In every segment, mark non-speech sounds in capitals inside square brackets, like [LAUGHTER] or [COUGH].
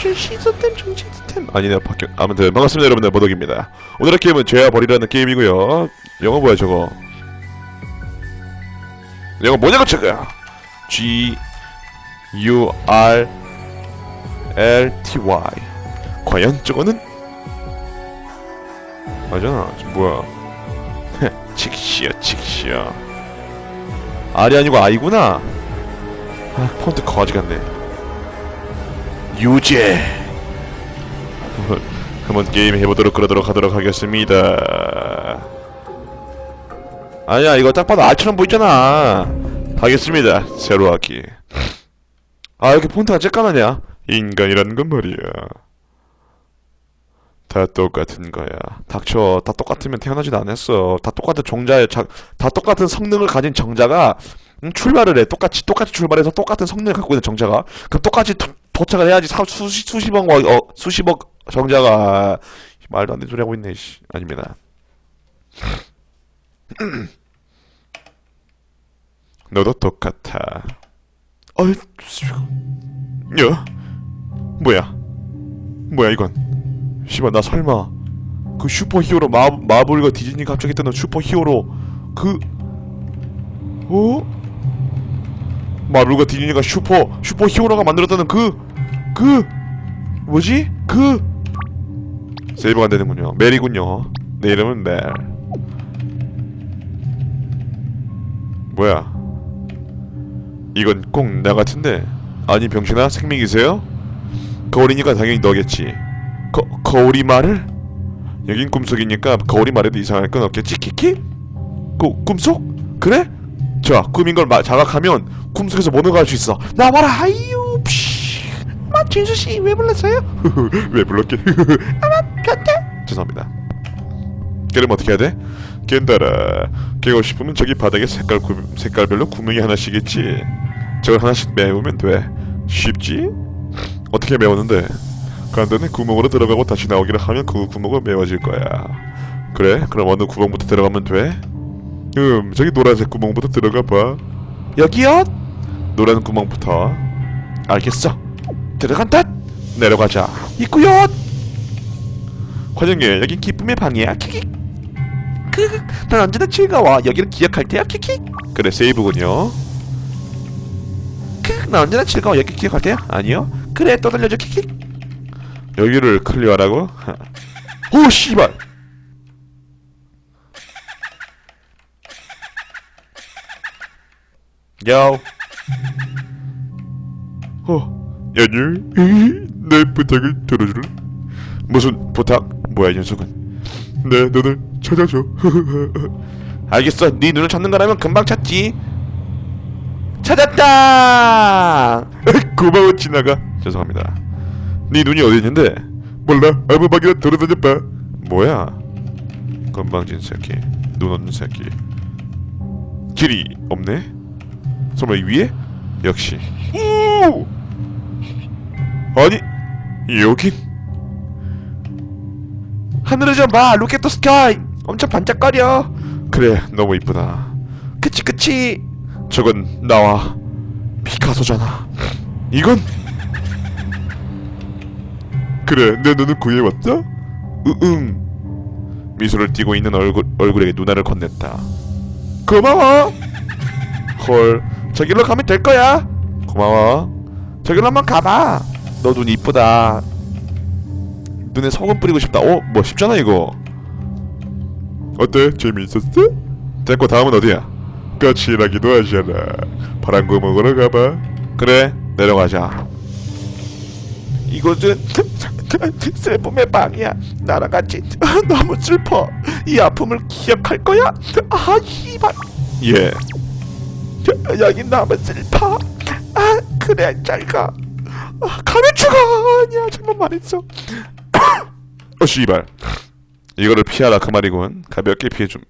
저 시스템 정 시스템. 아니네요 바뀌 아무튼 반갑습니다 여러분들. 모독입니다. 오늘의 게임은 죄와 벌이라는 게임이고요. 영어 뭐야 저거? 영어 뭐냐고 저거 G U R L T Y. 과연 저거는? 맞아 뭐야? 칙시야 칙시야. R이 아니고 I구나? 아 폰트 거지 같네 유죄. 한번, 게임 해보도록 그러도록 하도록 하겠습니다. 아니야 이거 딱 봐도 R처럼 보이잖아. 하겠습니다 새로 하기. 아 이렇게 폰트가 쬐까마냐? 인간이라는 건 말이야. 다 똑같은 거야. 닥쳐. 다 똑같으면 태어나지도 않았어. 다 똑같은 종자의 자, 다 똑같은 성능을 가진 정자가 음, 출발을 해. 똑같이 똑같이 출발해서 똑같은 성능을 갖고 있는 정자가. 그럼 똑같이 도, 도착을 해야지 사, 수십 수십억 어, 수십억 정자가 말도 안 되는 소리 하고 있네 씨. 아닙니다. [CLEARS THROAT] 너도 똑같아. 어이 야 뭐야? 뭐야 이건? 씨발 나 설마 그 슈퍼히어로 마, 마블과 디즈니 갑자기 뜨는 슈퍼히어로 그 어? 마블과 디즈니가 슈퍼 슈퍼히어로가 만들었다는 그 그 뭐지? 그 세이브가 안 되는군요. 멜이군요. 내 이름은 멜. 뭐야? 이건 꼭 나 같은데. 아니 병신아 생명이세요? 거울이니까 당연히 너겠지. 거 거울이 말을? 여긴 꿈속이니까 거울이 말해도 이상할 건 없겠지 키키? 그 꿈속? 그래? 자 꿈인 걸 마, 자각하면 꿈속에서 뭐 누가 할 수 있어 나와라 하이유 피 마 진수씨 왜 불렀어요? [LAUGHS] 왜 불렀게? [LAUGHS] 아마 변태 죄송합니다 그럼 어떻게 해야 돼? 깬다라 깨고 싶으면 저기 바닥에 색깔 구, 색깔별로 구멍이 하나씩 있지 저걸 하나씩 메우면 돼 쉽지? 어떻게 메웠는데? 간단히 구멍으로 들어가고 다시 나오기를 하면 그 구멍은 메워질 거야 그래? 그럼 어느 구멍부터 들어가면 돼? 음 저기 노란색 구멍부터 들어가 봐 여기요? 노란 구멍부터 알겠어 들어간다. 내려가자. 있구요. 환영해 여긴 기쁨의 방이야. 키키 크난 언제나 즐거워. 여기를 기억할 테야. 키키 그래 세이브군요. 크난 언제나 즐거워. 여기 기억할 테야. 아니요. 그래 또 돌려줘. 키키 여기를 클리어하라고? [LAUGHS] 오 씨발. 야. 어, 연유, 내 부탁을 들어줄래? 무슨 부탁? 뭐야 이 녀석은? 내 눈을 찾아줘. [LAUGHS] 알겠어, 네 눈을 찾는 거라면 금방 찾지. 찾았다. [LAUGHS] 고마워 지나가. 죄송합니다. 네 눈이 어디 있는데? 몰라. 아무 방이나 돌아다녀 봐. 뭐야? 건방진 새끼, 눈 없는 새끼. 길이 없네. 설마 이 위에? 역시 오! 아니 여긴? 하늘을 좀봐 at the sky 엄청 반짝거려. 그래 너무 이쁘다. 그치 그치. 저건 나와 피카소잖아. 이건? 그래 내 눈은 구해왔다? 으응. 미소를 띠고 있는 얼굴, 얼굴에게 누나를 건넸다. 고마워. 헐 저길로 가면 될 거야. 고마워. 저길로 한번 가봐. 너 눈 이쁘다. 눈에 소금 뿌리고 싶다. 어? 뭐 쉽잖아 이거. 어때? 재미있었어? 됐고 다음은 어디야? 까칠하기도 하잖아. 파란구 먹으러 가봐. 그래 내려가자. 이곳은 [LAUGHS] 슬픔의 방이야. 나랑 같이 [LAUGHS] 너무 슬퍼. 이 아픔을 기억할 거야? 아, 이발. 예. [LAUGHS] 여기 너무 슬퍼 아 그래 잘가 아, 가면 죽어. 아니야 잘못 말했어. [COUGHS] 어 씨발. 이거를 피하라 그 말이군. 가볍게 피해줌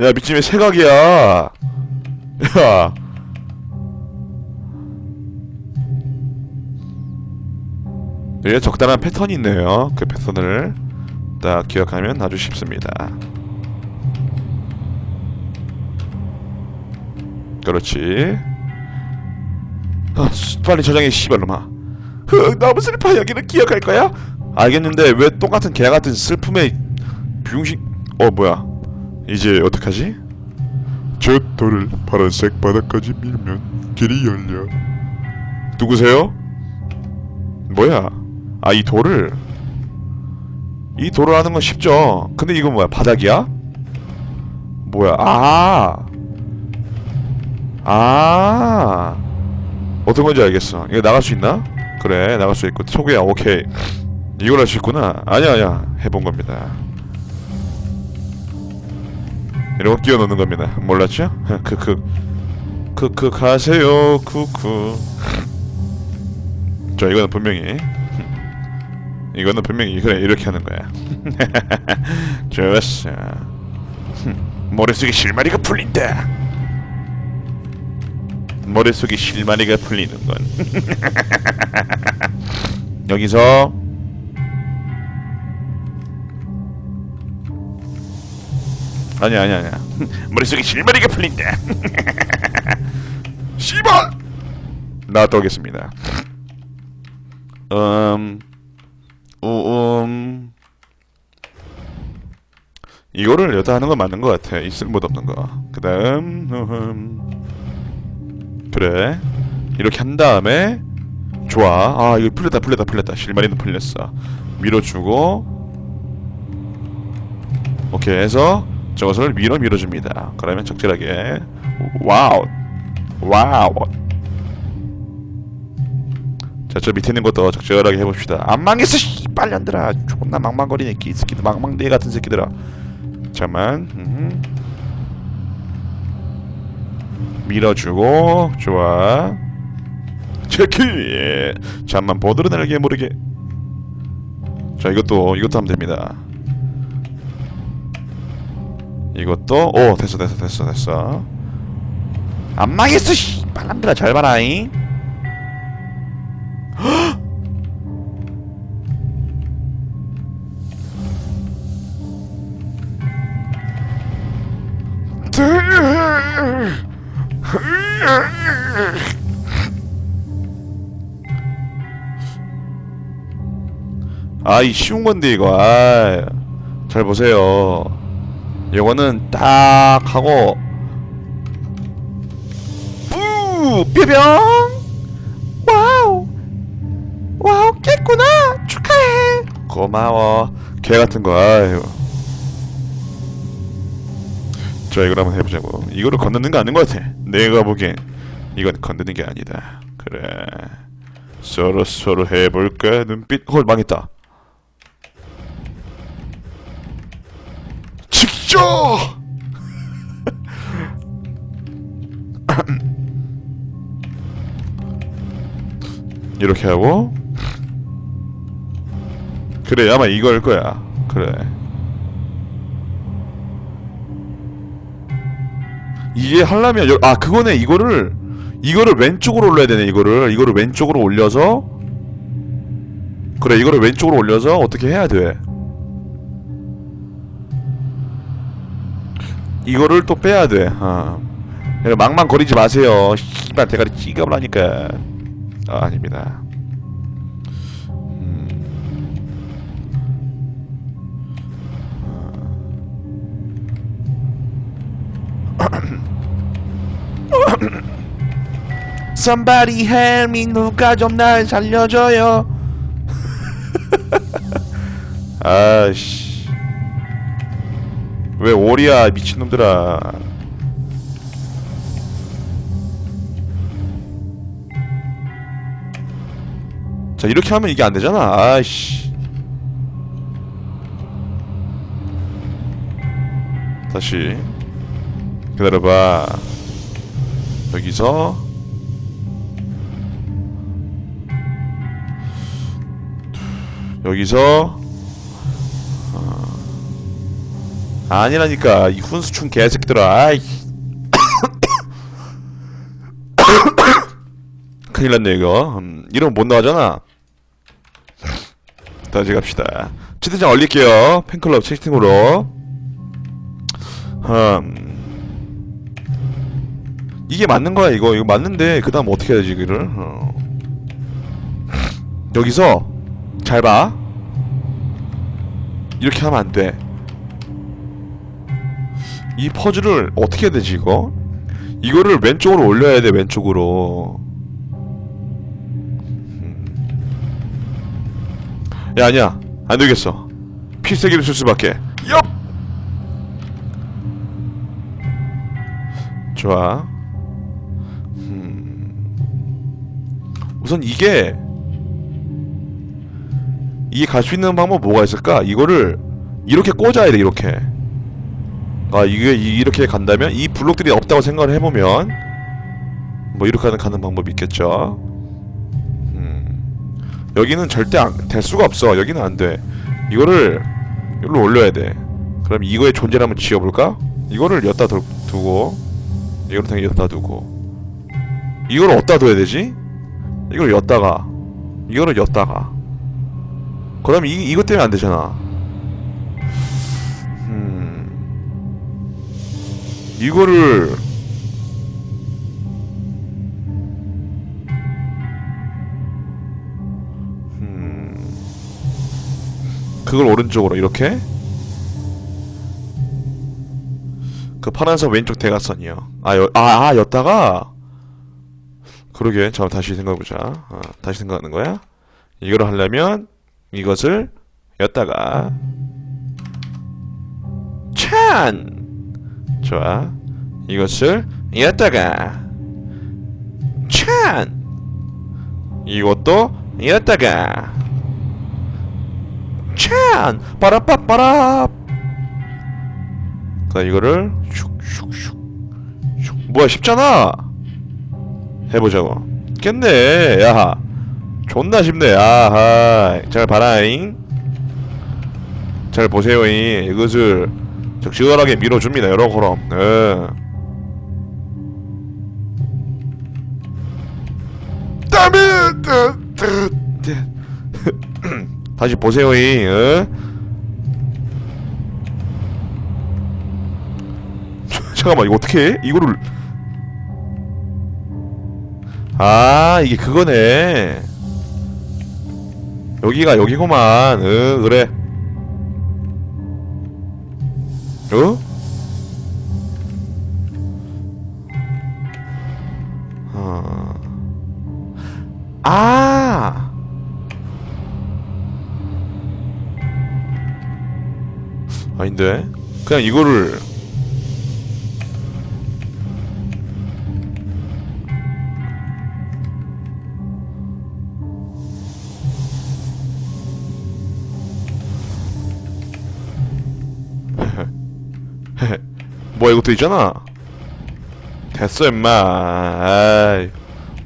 야 미친놈의 새각이야. 야. 여기에 적당한 패턴이 있네요 그 패턴을. 딱 기억하면 아주 쉽습니다. 그렇지. 아, 수- 빨리 저장해 씨발놈아. 흐 너무 슬퍼 여기는 기억할 거야? 알겠는데 왜 똑같은 개같은 슬픔의 병신 어 뭐야. 이제 어떡하지? 저 돌을 파란색 바닥까지 밀면 길이 열려. 누구세요? 뭐야? 아 이 돌을. 이 돌을 하는 건 쉽죠. 근데 이건 뭐야? 바닥이야? 뭐야? 아 아 어떤 건지 알겠어. 이거 나갈 수 있나? 그래 나갈 수 있고. 초구야 오케이. 이걸 할 수 있구나. 아니야 아니야. 해본 겁니다. 이런 거 끼워 넣는 겁니다. 몰랐죠? 크크 [LAUGHS] 크크 가세요. 쿠쿠 자 이거는 분명히. [LAUGHS] 이거는 분명히 그래 이렇게 하는 거야. [LAUGHS] 좋았어. 머릿속에 실마리가 풀린다 머릿속에 실마리가 풀리는 건. [LAUGHS] 여기서 아니야 아니야 아니야. [LAUGHS] 머릿속에 실마리가 풀린다 씨발 [LAUGHS] 나왔다 오겠습니다. 음 우음. 이거를 여다 하는 건 맞는 것 같아. 있을 못 없는 거그 다음 음 그래 이렇게 한 다음에 좋아. 아 이거 풀렸다 풀렸다 풀렸다. 실마리는 풀렸어. 밀어주고. 오케이 해서 저것을 밀어 밀어줍니다. 그러면 적절하게. 와우. 와우. 자저 밑에 있는 것도 적절하게 해봅시다. 안 망했어 씨발년들아 존나 망망거리네 이 새끼들. 망망대 같은 새끼들아. 잠만. 음. 밀어주고 좋아. 체크 잠만 보드로 날게 모르게. 자 이것도 이것도 하면 됩니다. 이것도 오 됐어 됐어 됐어 됐어. 안 망했어 씨발람들아 잘 봐라잉 [GASPS] 아이 쉬운 건데 이거. 아, 잘 보세요. 이거는 딱 하고. 뿌 뾰병 와우. 와우 깼구나. 축하해. 고마워. 개 같은 거 아유 자 이걸 한번 해보자고. 이거를 건드는 거 아닌 것 같아. 내가 보기엔 이건 건드는 게 아니다. 그래. 서로 서로 해볼까? 눈빛. 헐 망했다. 직접 [LAUGHS] 이렇게 하고. 그래 아마 이걸 거야. 그래 이게 하려면 여- 아 그거네 이거를 이거를 왼쪽으로 올려야 되네 이거를. 이거를 왼쪽으로 올려서 그래 이거를 왼쪽으로 올려서 어떻게 해야 돼? 이거를 또 빼야 돼 아. 망망거리지 마세요. 씨발 대가리 찌가라니까. 아 아닙니다 [CLEARS THROAT] Somebody help me 누가 좀 날 살려줘요. [LAUGHS] 아씨. 왜 오리야 미친놈들아. 자 이렇게 하면 이게 안되잖아. 아이씨. 다시 기다려봐. 여기서 여기서 어, 아니라니까 이 훈수충 개새끼들아 아이. [COUGHS] 큰일 났네 이거. 음, 이러면 못 나가잖아. 다시 갑시다. 채팅창 올릴게요. 팬클럽 채팅으로. 음, 이게 맞는 거야 이거. 이거 맞는데 그 다음 어떻게 해야 되지 이거를? 어. 여기서 잘 봐. 이렇게 하면 안 돼. 이 퍼즐을 어떻게 해야 되지 이거? 이거를 왼쪽으로 올려야 돼 왼쪽으로. 음. 야 아니야. 안 되겠어. 필살기를 쓸 수밖에. 엽 좋아. 음. 우선 이게 이게 갈수 있는 방법 뭐가 있을까? 이거를 이렇게 꽂아야 돼 이렇게. 아 이게 이- 이렇게 간다면 이 블록들이 없다고 생각을 해보면 뭐 이렇게 하는 가는 방법이 있겠죠? 음. 여기는 절대 안, 될 수가 없어. 여기는 안돼. 이거를 여기로 올려야 돼. 그럼 이거의 존재를 한번 지어볼까? 이거를 엿다 두, 두고 이거를 당연히 엿다 두고. 이걸 어디다 둬야 되지? 이걸 엿다가 이거를 엿다가 그럼 이, 이것 때문에 안 되잖아. 음. 이거를 음. 그걸 오른쪽으로 이렇게? 그 파란색 왼쪽 대각선이요. 아, 여, 아, 아 였다가? 그러게. 잠깐 다시 생각해보자. 어, 다시 생각하는 거야? 이거를 하려면 이것을 였다가 찬! 좋아. 이것을 였다가 찬! 이것도 였다가 찬! 빠라빠빠라. 그 이거를 슉슉슉 슉. 뭐야 쉽잖아. 해보자고. 깼네 야 존나 쉽네. 아하. 잘 봐라잉. 잘 보세요잉 이것을 적절하게 밀어줍니다 여러 그럼. 예. [LAUGHS] 다시 보세요잉 어? [LAUGHS] 잠깐만 이거 어떻게 해? 이거를. 아 이게 그거네 여기가 여기구만 응 그래 어? 어. 아 아닌데 그냥 이거를 있잖아. 됐어 임마.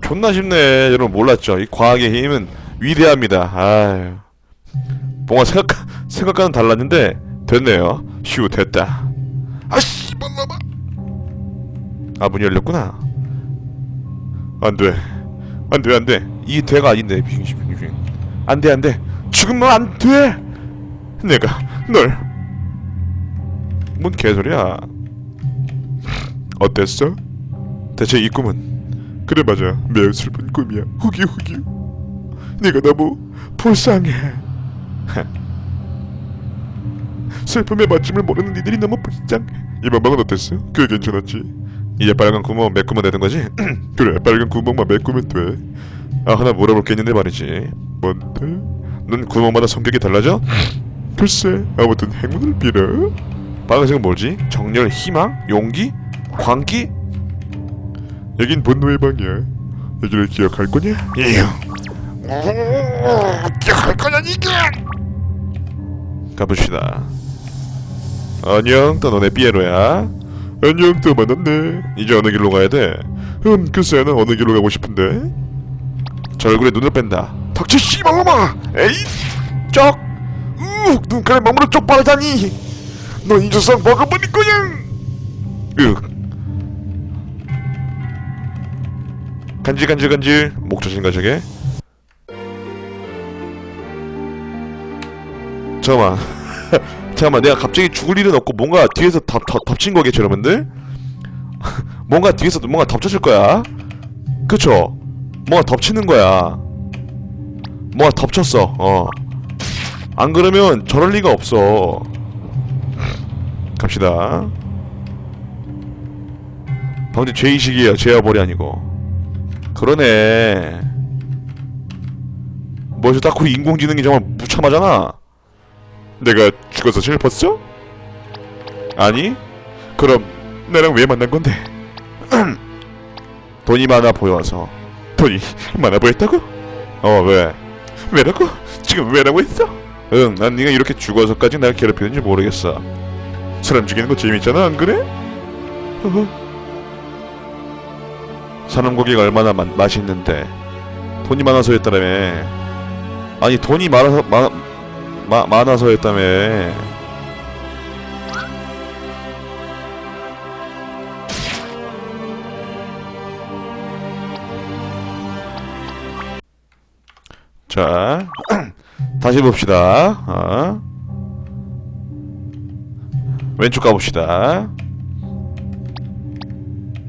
존나 쉽네. 여러분 몰랐죠? 이 과학의 힘은 위대합니다. 아유 뭔가 생각 생각과는 달랐는데 됐네요. 휴 됐다. 아씨 뭔놈아 아문 열렸구나. 안돼. 안돼 안돼. 이 대가 아닌데 빙시 빙시 안돼 안돼. 죽으면 안돼. 내가 널뭔 개소리야 어땠어? 대체 이 꿈은 그래 맞아 매우 슬픈 꿈이야 후기 후기 네가 너무 불쌍해 [LAUGHS] 슬픔의 맛춤을 모르는 니들이 너무 불쌍해 이번 방은 어땠어? 꽤 괜찮았지 이제 빨간 구멍 메꾸면 되는 거지? [CLEARS THROAT] 그래 빨간 구멍만 메꾸면 돼아 하나 물어볼 게 있는데 말이지 뭔데? 넌 구멍마다 성격이 달라져? [CLEARS THROAT] 글쎄 아무튼 행운을 빌어 빨간색은 뭐지? 정열, 희망, 용기, 광기? 여긴 분노의 방이야. 여기를 기억할 거냐? 예. 기억할 거냐 이게? 가봅시다. 안녕, 또 너네 삐에로야. 안녕, 또 만났네. 이제 어느 길로 가야 돼? 음, 글쎄, 난 어느 길로 가고 싶은데. 저 얼굴에 눈을 뺀다. 닥쳐 씨발놈아! 에이, 쩍! 우, 눈가에 머무러 쪽바르다니! 넌 이 조상 먹어버릴 거야! 으. 간질간질간질 목조신가 저게? 잠깐만. [LAUGHS] 잠깐만 내가 갑자기 죽을 일은 없고 뭔가 뒤에서 덮, 덮, 덮친 거겠죠 여러분들? [LAUGHS] 뭔가 뒤에서 뭔가 덮쳐질 거야. 그쵸? 뭔가 덮치는 거야. 뭔가 덮쳤어 어 안 그러면 저럴 리가 없어. 갑시다. 방금 죄의식이에요. 죄와벌이 아니고 그러네 뭐저 딱히 인공지능이 정말 무참하잖아 내가 죽어서 슬펐어? 아니 그럼 나랑 왜 만난 건데 [CLEARS THROAT] 돈이 많아 보여서 돈이 많아 보였다고? 어 왜? 왜라고? 지금 왜라고 했어? 응 난 네가 이렇게 죽어서까지 날 괴롭히는지 모르겠어 사람 죽이는 거 재밌잖아 안 그래? 사람 고기가 얼마나 마, 맛있는데 돈이 많아서였다며. 아니 돈이 많아서 많, 마, 많아서였다며. 자 [CLEARS THROAT] 다시 봅시다. 어. 왼쪽 가봅시다.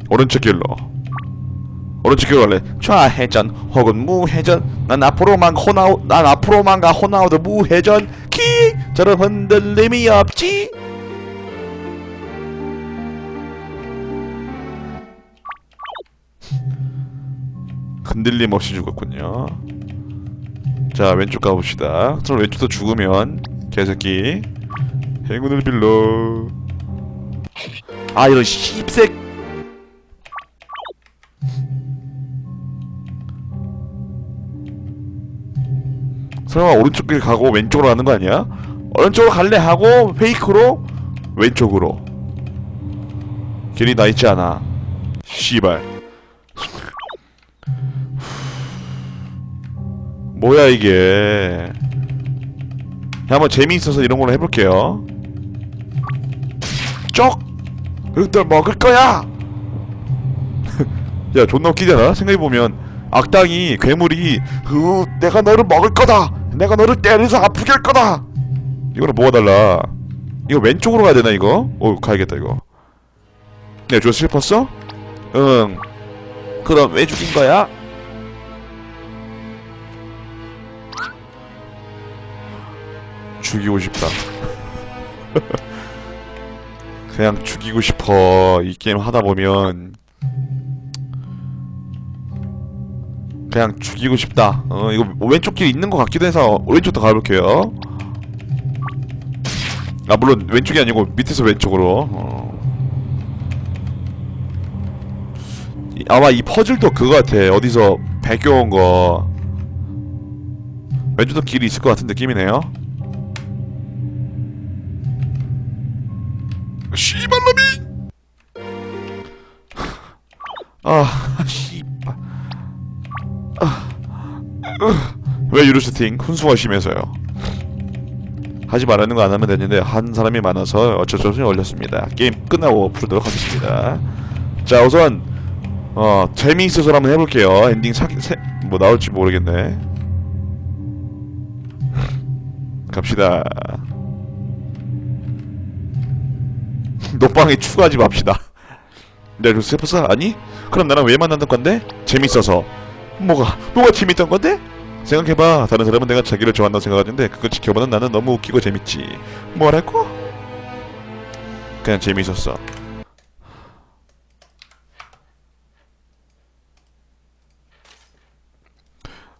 오른쪽 길로 오른쪽 길로 갈래 좌회전 혹은 무회전. 난 앞으로만 호나우 난 앞으로만 가 호나우드 무회전. 키! 저런 흔들림이 없지. 흔들림 없이 죽었군요. 자 왼쪽 가봅시다. 저 왼쪽도 죽으면 개새끼. 행운을 빌러. 아 이런 씹색 설마 오른쪽 길 가고 왼쪽으로 가는 거 아니야? 오른쪽으로 갈래 하고 페이크로 왼쪽으로. 길이 나 있지 않아. 씨발. 뭐야 이게. 한번 재미있어서 이런 걸로 해볼게요. 쪽! 그들 먹을 거야! [LAUGHS] 야 존나 웃기잖아? 생각해보면. 악당이 괴물이 으 내가 너를 먹을 거다 내가 너를 때려서 아프게 할 거다. 이거는 뭐가 달라? 이거 왼쪽으로 가야 되나 이거? 오 가야겠다 이거. 네, 저 슬펐어? 응. 그럼 왜 죽인 거야? 죽이고 싶다. [LAUGHS] 그냥 죽이고 싶어. 이 게임 하다 보면 그냥 죽이고 싶다. 어 이거 왼쪽 길 있는 것 같기도 해서 왼쪽도 가볼게요. 아 물론 왼쪽이 아니고 밑에서 왼쪽으로. 어. 이- 아마 이 퍼즐도 그거 같아. 어디서 베껴온 거. 왼쪽도 길이 있을 것 같은 느낌이네요. 씨발놈이! [LAUGHS] 아 왜 유로스팅 훈수가 심해서요? 하지 말라는 거 안 하면 되는데 한 사람이 많아서 어쩔 수 없이 올렸습니다. 게임 끝나고 부르도록 하겠습니다. 자 우선 어 재미있어서 한번 해볼게요. 엔딩 사, 세, 뭐 나올지 모르겠네. 갑시다. 녹방에 추가하지 맙시다. 내가 좀 슬펐어? 아니? 그럼 나랑 왜 만났던 건데? 재밌어서 뭐가 뭐가 재밌던 건데? 생각해봐. 다른 사람은 내가 자기를 좋아한다고 생각하는데 그걸 지켜보는 나는 너무 웃기고 재밌지. 뭐라고? 그냥 재밌었어.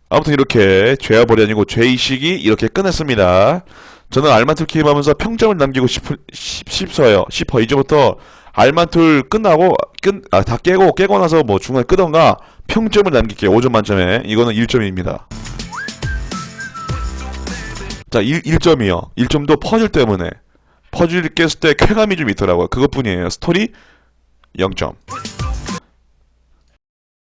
아무튼 이렇게 죄와벌이 아니고 죄의식이 이렇게 끝냈습니다. 저는 알만툴 게임하면서 평점을 남기고 싶, 싶, 싶어요. 싶어. 이제부터 알만툴 끝나고 끝, 아, 다 깨고 깨고 나서 뭐 중간에 끄던가 평점을 남길게요. 5점 만점에. 이거는 1점입니다. 자 1, 1점이요. 1점도 퍼즐 때문에. 퍼즐 깼을 때 쾌감이 좀 있더라고요. 그것뿐이에요. 스토리 0점